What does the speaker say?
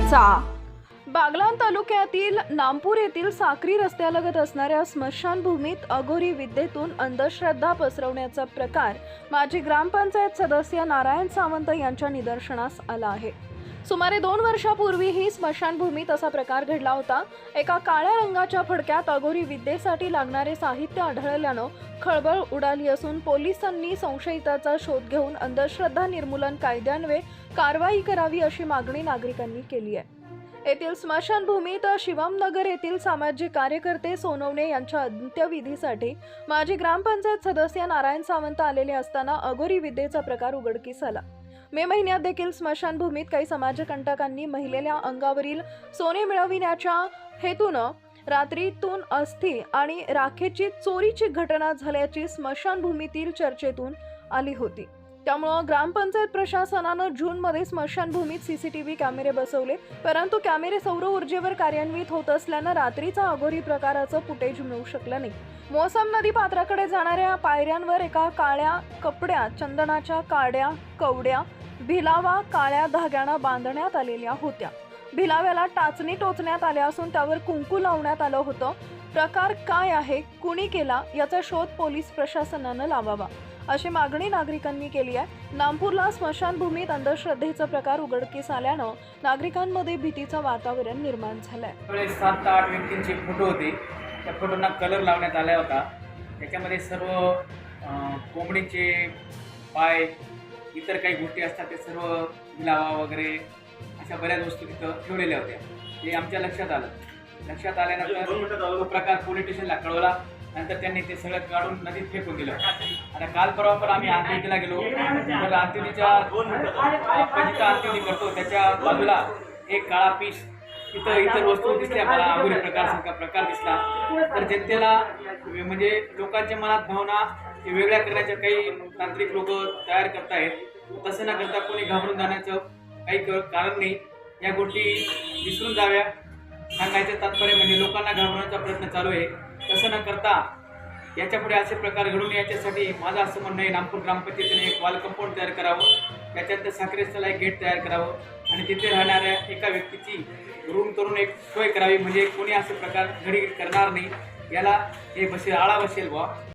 वाचायचा बागलान तालुक्यातील नामपूर येथील साक्री रस्त्यालगत असणाऱ्या स्मशानभूमीत अघोरी विद्येतून अंधश्रद्धा पसरवण्याचा प्रकार माजी ग्रामपंचायत सदस्य नारायण सावंत यांच्या निदर्शनास आला आहे. सुमारे दोन वर्षापूर्वी ही स्मशानभूमीत असा प्रकार घडला होता. एका काळ्या रंगाच्या फडक्यात अघोरी विद्येसाठी लागणारे साहित्य आढळल्यानं खळबळ उडाली असून पोलिसांनी संशयिताचा शोध घेऊन अंधश्रद्धा निर्मूलन कायद्यान्वये कारवाई करावी अशी मागणी नागरिकांनी केली आहे. येथील स्मशानभूमीत शिवमनगर येथील सामाजिक कार्यकर्ते सोनवणे यांच्या अंत्यविधीसाठी माजी ग्रामपंचायत सदस्य नारायण सावंत आलेले असताना अघोरी विद्येचा प्रकार उघडकीस आला. मे महिन्यात देखील स्मशानभूमीत काही समाजकंटकांनी महिलेल्या अंगावरील सोने मिळविण्याच्या हेतूनं रात्रीतून अस्थि आणि राखेची चोरीची घटना झाल्याची स्मशानभूमीतील चर्चेतून आली होती. त्यामुळं ग्रामपंचायत प्रशासनानं जूनमध्ये स्मशानभूमीत सी सी टी व्ही कॅमेरे बसवले. परंतु कॅमेरे सौर ऊर्जेवर कार्यान्वित होत असल्यानं रात्रीचा अघोरी प्रकाराचं फुटेज मिळू शकलं नाही. मोसम नदी पात्राकडे जाणाऱ्या पायऱ्यांवर एका काळ्या कपड्या चंदनाच्या काड्या कवड्या भिलावा काळ्या धाग्यानं बांधण्यात आलेल्या होत्या. भिलाव्याला टाचणी टोचण्यात आल्या असून त्यावर कुंकू लावण्यात आलं होतं. प्रकार काय आहे? कुणी केला? याचा शोध पोलीस प्रशासनानं लावावा. अशी मागणी नागरिकांनी केली आहे. नामपूरला स्मशानभूमीत अंधश्रद्धेचा प्रकार उघडकीस आल्यानं नागरिकांमध्ये भीतीचं वातावरण निर्माण झालंय. सात आठ व्यक्तींचे फोटो होते. त्या फोटोंना कलर लावण्यात आला होता. त्याच्यामध्ये सर्व कोंबडीचे पाय इतर काही गोष्टी असतात ते सर्व लावा वगैरे अशा बऱ्याच वस्तू तिथं ठेवलेल्या होत्या. ते आमच्या लक्षात आलं. लक्षात आल्यानंतर तो प्रकार पोलीस स्टेशनला कळवला. नंतर त्यांनी ते सगळं काढून नदीत फेकून दिलं. आता काल परवा पण आम्ही अंत्यविधीला गेलो. तर आपण जिथं अंत्यविधी करतो त्याच्या बाजूला एक काळा पीस. तिथं इतर वस्तू दिसल्या मला अगोदर प्रकारसारखा प्रकार दिसला. तर जनतेला म्हणजे लोकांच्या मनात भावना वेगळ्या करण्याच्या काही तांत्रिक लोक तयार करतायत. तसं न करता कोणी घाबरून जाण्याचं काही कारण नाही. या गोष्टी विसरून जाव्या. सांगायचं तात्पर्य म्हणजे लोकांना घाबरण्याचा प्रयत्न चालू आहे. तसं न करता याच्यापुढे असे प्रकार घडून याच्यासाठी माझं असं म्हणणं आहे नागपूर ग्रामपंचायतीने एक वॉल कंपाऊंड तयार करावं. त्याच्यात साखरे एक गेट तयार करावं. आणि तिथे राहणाऱ्या एका व्यक्तीची रूम करून एक सोय करावी. म्हणजे कोणी असे प्रकार घडी करणार नाही. याला हे बसेल आळा बसेल बुवा.